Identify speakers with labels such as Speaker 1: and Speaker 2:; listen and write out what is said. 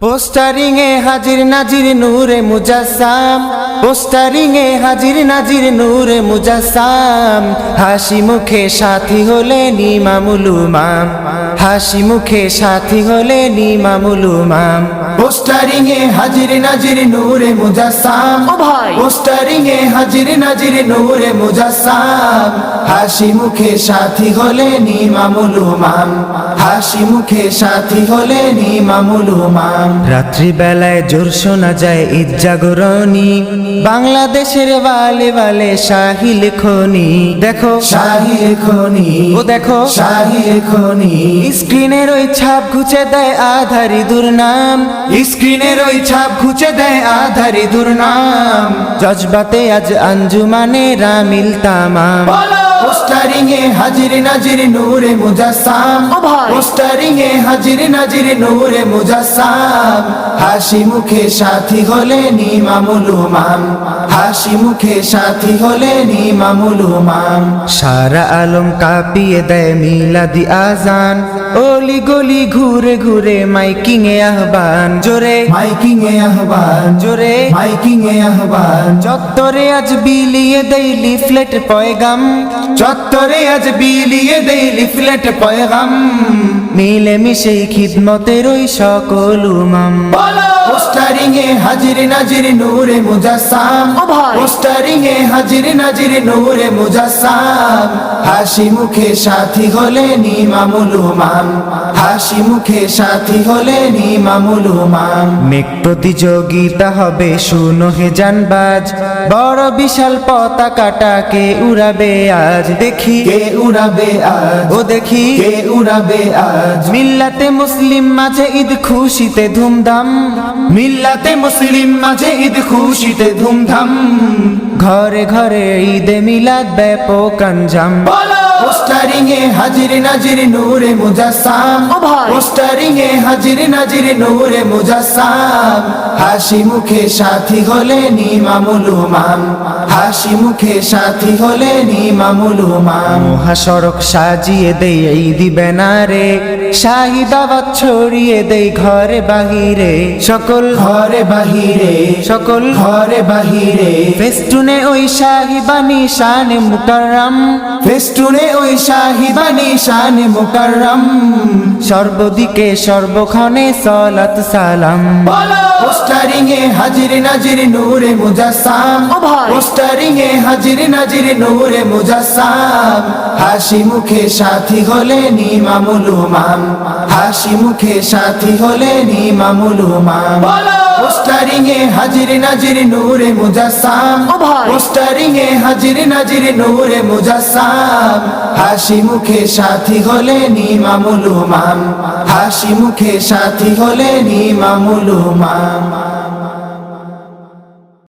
Speaker 1: Postering এ হাজির নাজির নূরে মুজাসাম postering এ হাজির নাজির নূরে মুজাসাম হাসি মুখে সাথী হলে নিমামুল মাম হাসি মুখে সাথী হলে নিমামুল উমাম। পোস্টারিং এ হাজির নাজির নূরে মুজাসাম
Speaker 2: ও ভাই।
Speaker 1: পোস্টারিং এ হাজির নাজির নূরে মুজাসাম হাসি মুখে সাথী হলে নিমামুল উমাম হাসি মুখে সাথী হলে নিমামুল উমাম রাত্রি বেলায় জোর শোনা যায় ঈদ জাগরণী। বাংলাদেশের বালে বালে শাহিল খনি। দেখো। শাহিল খনি। ও দেখো। শাহিল খনি। স্ক্রিনের ওই ছাপ ঘুচে দেয় আধারি দুর্নাম। স্ক্রিনের ওই ছাপ খুঁজে দেয় আধারি দুর্নাম। জজবাতে আজ আঞ্জুমানে রামিল তামাম। পোস্টারিং এ হাজির নাজির নূরে মুজাসাম। পোস্টারিং এ হাজির নাজির নূরে মুজাসাম হাসি মুখে সাথী হলে নিমামুল উমাম হাসি মুখে সাথী হলে নিমামুল উমাম সারা আলম কাঁপিয়ে দেয় মিলাদি আজান অলি গলি ঘুরে ঘুরে মাইকিং এ আহ্বান। জোরে মাইকিং এ আহ্বান। জোরে মাইকিং এ আহ্বান। চত্বরে আজ বিলিয়ে দেই লিফলেট পয়গাম। চত্বরে আজ বিলিয়ে দেই লিফলেট পয়গাম। মিলে মিশে খিদমতের ওই সকল উমাম। পোস্টারিং এ হাজির নাজির নূরে মুজাসাম পোস্টারিং এ হাজির নাজির নূরে মুজাসাম হাসি মুখে সাথী হলে নিমামুল উমাম হাসি মুখে সাথী হলে নিমামুল উমাম মেঘ প্রতিযোগিতা হবে শুনো হে জানবাজ। বড় বিশাল পতাকাটা কে উড়াবে আজ? দেখি। কে উড়াবে আজ? ও দেখি। কে উড়াবে আজ? মিল্লাতে মুসলিম মাঝে ঈদ খুশিতে ধুমধাম। মিল্লাতে মুসলিম মাঝে ঈদ খুশিতে ধুমধাম। ঘরে ঘরে ঈদে মিলাদ ব্যাপক আঞ্জাম। পোস্টারিং এ হাজির নাজির নূরে মুজাসাম পোস্টারিং এ হাজির নাজির নূরে মুজাসাম হাসি মুখে সাথী উমাম হাসি মুখে সাথী উমাম মহাসড়ক সাজিয়ে দেই এই দিবে না রে শাহিদাবাদ ছড়িয়ে দেই ঘরে বাহিরে সকল ঘরে বাহিরে সকল ঘরে বাহিরে ফেস্টুনে ওই শাহিবানি শানে মুকাররম ফেস্টুনে ওই শাহিবানি শানে মুকাররম। সর্বদিকে সর্বক্ষণে সলাত সালাম। পোস্টারিং এ হাজির নাজির নূরে মুজাসাম পোস্টারিং এ হাজির নাজির নূরে হাসি মুখে সাথী হলে নিমামুল উমাম হাসি মুখে সাথী হলে নিমামুল উমাম পোস্টারিং এ হাজির নাজির নূরে মুজাসাম। পোস্টারিং এ হাজির নাজির নূরে মুজাসাম হাসি মুখে সাথী হলে নিমামুল উমাম হাসি মুখে সাথী হলে নিমামুল উমাম